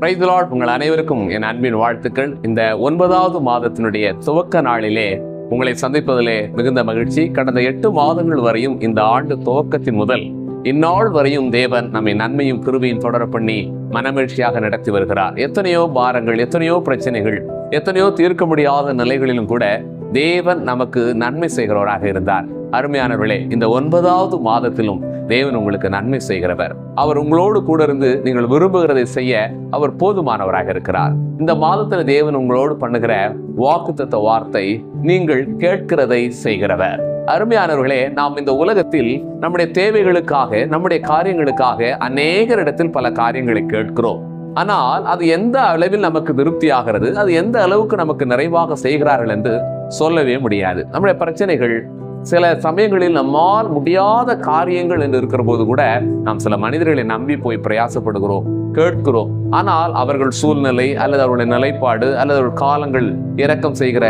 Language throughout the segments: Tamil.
பிரைதலாட் உங்கள் அனைவருக்கும் என் அன்பின் வாழ்த்துக்கள். இந்த ஒன்பதாவது மாதத்தினுடைய துவக்க நாளிலே உங்களை சந்திப்பதிலே மிகுந்த மகிழ்ச்சி. கடந்த எட்டு மாதங்கள் வரையும் இந்த ஆண்டு துவக்கத்தின் முதல் இந்நாள் வரையும் தேவன் நம்மை நன்மையும் கிருபையும் தொடர பண்ணி மனமகிழ்ச்சியாக நடத்தி வருகிறார். எத்தனையோ பாரங்கள் எத்தனையோ பிரச்சனைகள் எத்தனையோ தீர்க்க முடியாத நிலைகளிலும் கூட தேவன் நமக்கு நன்மை செய்கிறவராக இருந்தார். அருமையானவர்களே இந்த ஒன்பதாவது மாதத்திலும் தேவன் உங்களுக்கு நன்மை செய்கிறவர். அவர் உங்களோடு கூட இருந்து நீங்கள் விரும்புகிறதை செய்ய அவர் போதுமானவராக இருக்கிறார். இந்த மாதத்துல தேவன் உங்களோடு பண்ணுகிற வாக்குத்தத்த வார்த்தை நீங்கள் கேட்கிறதை செய்கிறவர். அருமையானவர்களே நாம் இந்த உலகத்தில் நம்முடைய தேவைகளுக்காக நம்முடைய காரியங்களுக்காக அநேகரிடத்தில் பல காரியங்களை கேட்கிறோம். ஆனால் அது எந்த அளவில் நமக்கு திருப்தி ஆகிறது அது எந்த அளவுக்கு நமக்கு நிறைவாக செய்கிறார்கள் என்று சொல்லவே முடியாது. நம்முடைய பிரச்சனைகள் சில சமயங்களில் நம்மால் முடியாத காரியங்கள் என்று இருக்கிற போது கூட நாம் சில மனிதர்களை நம்பி போய் பிரயாசப்படுகிறோம் கேட்கிறோம். ஆனால் அவர்கள் சூழ்நிலை அல்லது அவருடைய நிலைப்பாடு அல்லது அவர்கள் காலங்கள் இரக்கம் செய்கிற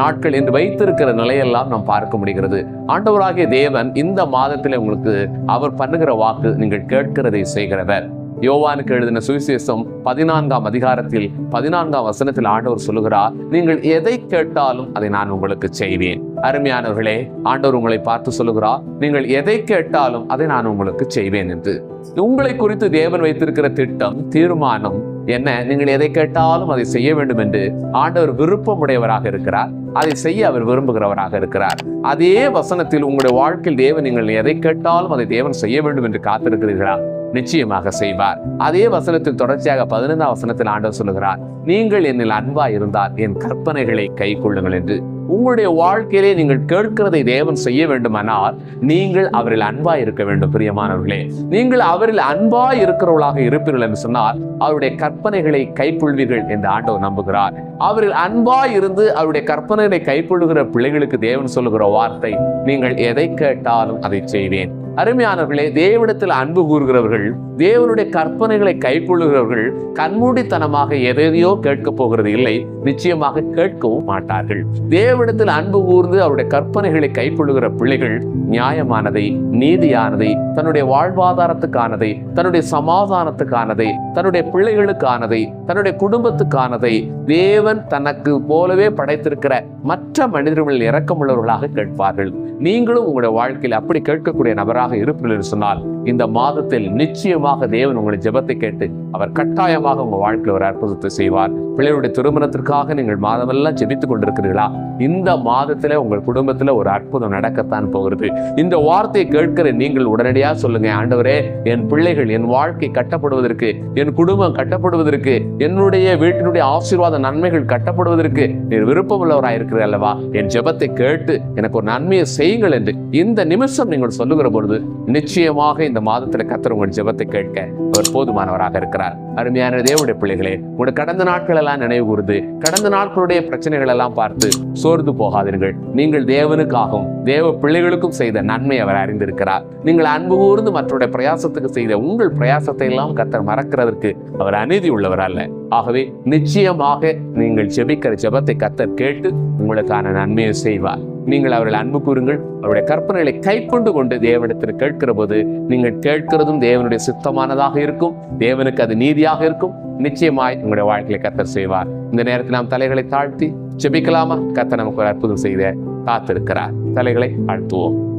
நாட்கள் என்று வைத்திருக்கிற நிலையெல்லாம் நாம் பார்க்க முடிகிறது. ஆண்டவராகிய தேவன் இந்த மாதத்தில் உங்களுக்கு அவர் பண்ணுகிற வாக்கு நீங்கள் கேட்கிறதை செய்கிறவர். யோவானுக்கு எழுதின சுவிசேஷம் பதினான்காம் அதிகாரத்தில் பதினான்காம் வசனத்தில் ஆண்டவர் சொல்லுகிறார் நீங்கள் எதை கேட்டாலும் அதை நான் உங்களுக்கு செய்வேன். அருமையானவர்களே ஆண்டவர் உங்களை பார்த்து சொல்லுகிறார் நீங்கள் எதை கேட்டாலும் அதை நான் உங்களுக்கு செய்வேன் என்று. உங்களை குறித்து தேவன் வைத்திருக்கிற திட்டம் தீர்மானம் என்ன? நீங்கள் எதை கேட்டாலும் அதை செய்ய வேண்டும் என்று ஆண்டவர் விருப்பமுடையவராக இருக்கிறார். அதை செய்ய அவர் விரும்புகிறவராக இருக்கிறார். அதே வசனத்தில் உங்களுடைய வாழ்க்கையில் தேவன் நீங்கள் எதை கேட்டாலும் அதை தேவன் செய்ய வேண்டும் என்று காத்திருக்கிறீர்களா? நிச்சயமாக செய்வார். அதே வசனத்தில் தொடர்ச்சியாக பதினைந்தாம் வசனத்தில் ஆண்டவர் சொல்லுகிறார் நீங்கள் என்னில் அன்பா இருந்தால் என் கற்பனைகளை கை கொள்ளுங்கள் என்று. உங்களுடைய வாழ்க்கையிலே நீங்கள் கேட்கிறதை தேவன் செய்ய வேண்டுமானால் நீங்கள் அவரில் அன்பா இருக்க வேண்டும் பிரியமானவர்களே. நீங்கள் அவரில் அன்பா இருக்கிறவர்களாக இருப்பீர்கள் என்று சொன்னால் அவருடைய கற்பனைகளை கைப்பொள்வீர்கள் என்று ஆண்டவர் நம்புகிறார். அவரில் அன்பா இருந்து அவருடைய கற்பனைகளை கைப்பொழுகிற பிள்ளைகளுக்கு தேவன் சொல்லுகிற வார்த்தை நீங்கள் எதை கேட்டாலும் அதை செய்வேன். அருமையானவர்களே தேவனிடத்தில் அன்பு கூறுகிறவர்கள் தேவனுடைய கற்பனைகளை கைக்கொள்ளுகிறவர்கள் கண்மூடித்தனமாக எதையோ கேட்கப் போகிறது இல்லை நிச்சயமாக கேட்கவும் மாட்டார்கள். தேவனிடத்தில் அன்பு கூர்ந்து அவருடைய கற்பனைகளை கைக்கொள்ளுகிற பிள்ளைகள் நியாயமானதை நீதியானதை தன்னுடைய வாழ்வாதாரத்துக்கானதை தன்னுடைய சமாதானத்துக்கானதை தன்னுடைய பிள்ளைகளுக்கானதை தன்னுடைய குடும்பத்துக்கானதை தேவன் தனக்கு போலவே படைத்திருக்கிற மற்ற மனிதர்கள் இரக்கமுள்ளவர்களாக கேட்பார்கள். நீங்களும் உங்களுடைய வாழ்க்கையில் அப்படி கேட்கக்கூடிய நபராக இருப்பீர்கள் என்று சொன்னால் இந்த மாதத்தில் நிச்சயமாக தேவன் உங்களுடைய ஜெபத்தை கேட்டு அவர் கட்டாயமாக உங்க வாழ்க்கையில் ஒரு அற்புதத்தை செய்வார். பிள்ளைகளுடைய திருமணத்திற்காக நீங்கள் மாதமெல்லாம் ஜெபித்துக் கொண்டிருக்கிறீர்களா? இந்த மாதத்துல உங்கள் குடும்பத்துல ஒரு அற்புதம் நடக்கத்தான் போகிறது. இந்த வார்த்தையை கேட்கிற நீங்கள் உடனடியாக சொல்லுங்க ஆண்டவரே என் பிள்ளைகள் என் வாழ்க்கை கட்டப்படுவதற்கு என் குடும்பம் கட்டப்படுவதற்கு என்னுடைய வீட்டினுடைய ஆசீர்வாத நன்மைகள் கட்டப்படுவதற்கு நீர் விருப்பமுள்ளவராக அல்லவா? என் ஜெபத்தை கேட்டு எனக்கு ஒரு நன்மையை செய்யுங்கள் என்று இந்த நிமிஷம் நீங்கள் சொல்லுகிற பொழுது நிச்சயமாக இந்த மாதத்துல கத்திர உங்கள் ஜெபத்தை கேட்க அவர் போதுமானவராக இருக்கிறார். அருமையான தேவனுடைய பிள்ளைகளே உங்களுடைய கடந்த நாட்கள் எல்லாம் நினைவு கூர்ந்து கடந்த நாட்களுடைய பிரச்சனைகள் எல்லாம் பார்த்து சோர்ந்து போகாதீர்கள் நீங்கள் தேவனுக்காகவும் தேவ பிள்ளைகளுக்கும் செய்த நன்மை அவர் அறிந்திருக்கிறார். நீங்கள் அன்பு கூர்ந்து மற்றவருடைய பிரயாசத்துக்கு செய்த உங்கள் பிரயாசத்தை எல்லாம் கத்தர் மறக்கிறதற்கு அவர் அநீதி உள்ளவர் அல்ல. ஆகவே நிச்சயமாக நீங்கள் ஜெபிக்கிற ஜெபத்தை கத்தர் கேட்டு உங்களுக்கான நன்மையை செய்வார். நீங்கள் அவர்கள் அன்பு கூறுங்கள். அவருடைய கற்பனைகளை கைக்கொண்டு கொண்டு தேவனிடத்தில் கேட்கிற போது நீங்கள் கேட்கிறதும் தேவனுடைய சுத்தமானதாக இருக்கும். தேவனுக்கு அது நீதியாக இருக்கும். நிச்சயமாய் உங்களுடைய வாழ்க்கையை கத்தர் செய்வார். இந்த நேரத்தில் நாம் தலைகளை தாழ்த்தி செபிக்கலாமா கத்தர் நமக்கு ஒரு அற்புதம் செய்த காத்திருக்கிறார். தலைகளை தாழ்த்துவோம்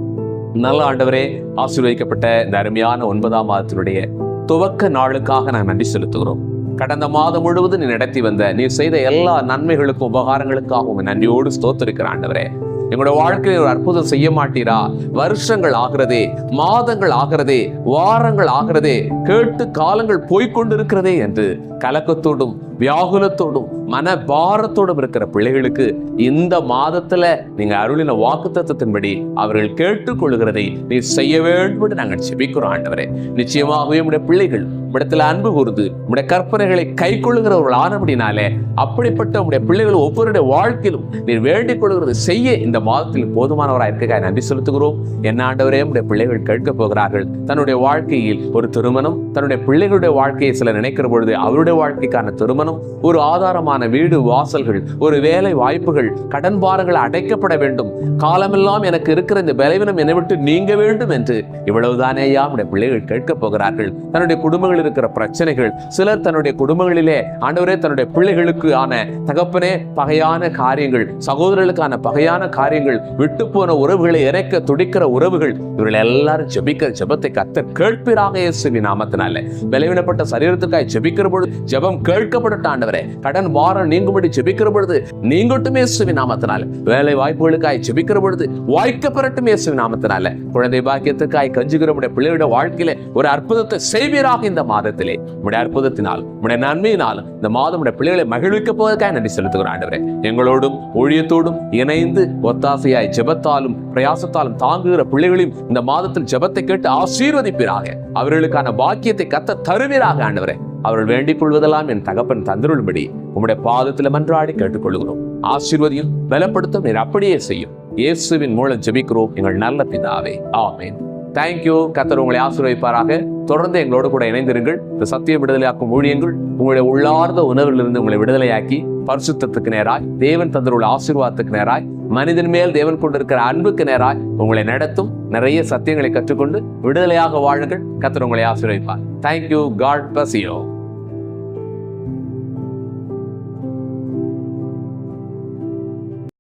நல்ல ஆண்டவரே ஆசீர்வதிக்கப்பட்ட இந்த அருமையான ஒன்பதாம் மாதத்தினுடைய துவக்க நாளுக்காக நான் நன்றி செலுத்துகிறோம். கடந்த மாதம் முழுவதும் நீ நடத்தி வந்த நீ செய்த எல்லா நன்மைகளுக்கும் உபகாரங்களுக்காகவும் நன்றியோடு ஸ்தோத்திருக்கிற ஆண்டவரே. எங்களுடைய வாழ்க்கையில் ஒரு அற்புதம் செய்ய மாட்டீரா? வருஷங்கள் ஆகிறதே மாதங்கள் ஆகிறதே வாரங்கள் ஆகிறதே கேட்டு காலங்கள் போய்கொண்டிருக்கிறதே என்று கலக்கத்தோடும் வியாகுலத்தோடும் மன பாரத்தோடும் இருக்கிற பிள்ளைகளுக்கு இந்த மாதத்துல நீங்க அருளின வாக்கு தத்துவத்தின்படி அவர்கள் கேட்டுக்கொள்கிறதை நீ செய்ய வேண்டும் என்று நாங்கள் செபிக்கிறோம் ஆண்டவரே. நிச்சயமாகவே உடைய பிள்ளைகள் இடத்துல அன்பு கூர்ந்து உடைய கற்பனைகளை கை கொள்ளுகிறவர்கள் ஆனபடினாலே அப்படிப்பட்ட உடைய பிள்ளைகள் ஒவ்வொருடைய வாழ்க்கையிலும் நீர் வேண்டிக் கொள்கிறது செய்ய இந்த மாதத்தில் போதுமானவராக இருக்க நன்றி செலுத்துகிறோம். என்ன ஆண்டவரே உடைய பிள்ளைகள் கேட்க போகிறார்கள். தன்னுடைய வாழ்க்கையில் ஒரு திருமணம் தன்னுடைய பிள்ளைகளுடைய வாழ்க்கையை சில நினைக்கிற பொழுது அவருடைய வாழ்க்கைக்கான திருமணம் நிறுவனம் ஒரு ஆதாரமான வீடு வாசல்கள் ஒரு வேலை வாய்ப்புகள் கடன் பாரங்கள் அடைக்கப்பட வேண்டும். காலமெல்லாம் எனக்கு இருக்கிற இந்த பலவீனம் என்னை விட்டு நீங்க வேண்டும் என்று இவ்வளவுதானே ஐயா நம்முடைய பிள்ளைகள் கேட்கப் போகிறார்கள். தன்னுடைய குடும்பங்களில் இருக்கிற பிரச்சனைகள் சிலர் தன்னுடைய குடும்பங்களிலே ஆண்டவரே தன்னுடைய பிள்ளைகளுக்கு ஆன தகப்பனே பகையான காரியங்கள் சகோதரர்களுக்கான பகையான காரியங்கள் விட்டு போன உறவுகளை இறைக்க துடிக்கிற உறவுகள் இவர்கள் எல்லாரும் ஜபிக்கிற ஜபத்தை கத்த கேட்பிறாக இயேசுவி நாமத்தினால. பலவீனப்பட்ட சரீரத்துக்காய் ஜபிக்கிற பொழுது ஜபம் கேட்கப்பட கேட்கப்படட்டும் ஆண்டவரே கடன் வாரம் நீங்கும்படி ஜெபிக்கிற பொழுது நீங்கட்டும் இயேசுவின் நாமத்தினால. வேலை வாய்ப்புகளுக்காய் ஜெபிக்கிற பொழுது வாய்க்க பெறட்டும் இயேசுவின் நாமத்தினால. குழந்தை பாக்கியத்துக்காய் கஞ்சுகிற உடைய பிள்ளையோட வாழ்க்கையில ஒரு அற்புதத்தை செய்வீராக இந்த மாதத்திலே. உடைய அற்புதத்தினால் உடைய நன்மையினாலும் இந்த மாதம் உடைய பிள்ளைகளை மகிழ்விக்க போவதற்காக நன்றி செலுத்துகிற ஆண்டவரே. எங்களோடும் ஊழியத்தோடும் இணைந்து ஒத்தாசையாய் ஜெபத்தாலும் பிரயாசத்தாலும் தாங்குகிற பிள்ளைகளையும் இந்த மாதத்தில் ஜெபத்தை கேட்டு ஆசீர்வதிப்பீராக. அவர்களுக்கான பாக்கியத்தை கத்த தருவீராக ஆண்டவரே. அவர்கள் வேண்டிக் கொள்வதெல்லாம் என் தகப்பன் தந்திருள்படி உம்முடைய பாதத்தில் மன்றாடி கேட்டுக்கொள்கிறோம் ஆசீர்வதியும் பலப்படுத்தும் நீர் அப்படியே செய்யும். இயேசுவின் மூலம் ஜெபிக்கிறோம். எங்கள் நல்ல பிதாவே. ஆமேன். தேங்க்யூ கத்தர் உங்களை ஆசீர்வதிப்பாராக. தொடர்ந்து எங்களோடு கூட இணைந்திருங்கள். இந்த சத்திய விடுதலையாக்கும் ஊழியங்கள் உங்களுடைய உள்ளார்ந்த உணர்விலிருந்து உங்களை விடுதலையாக்கி பரிசுத்தத்துக்கு நேராய் தேவன் தந்தருள்ள ஆசீர்வாதத்துக்கு நேராய் மனிதன் மேல் தேவன் கொண்டிருக்கிற அன்புக்கு நேராய் உங்களை நடத்தும் நிறைய சத்தியங்களை கற்றுக்கொண்டு விடுதலையாக வாழுங்கள். கத்தர் உங்களை ஆசீர்வதிப்பார். Thank you God பசியோ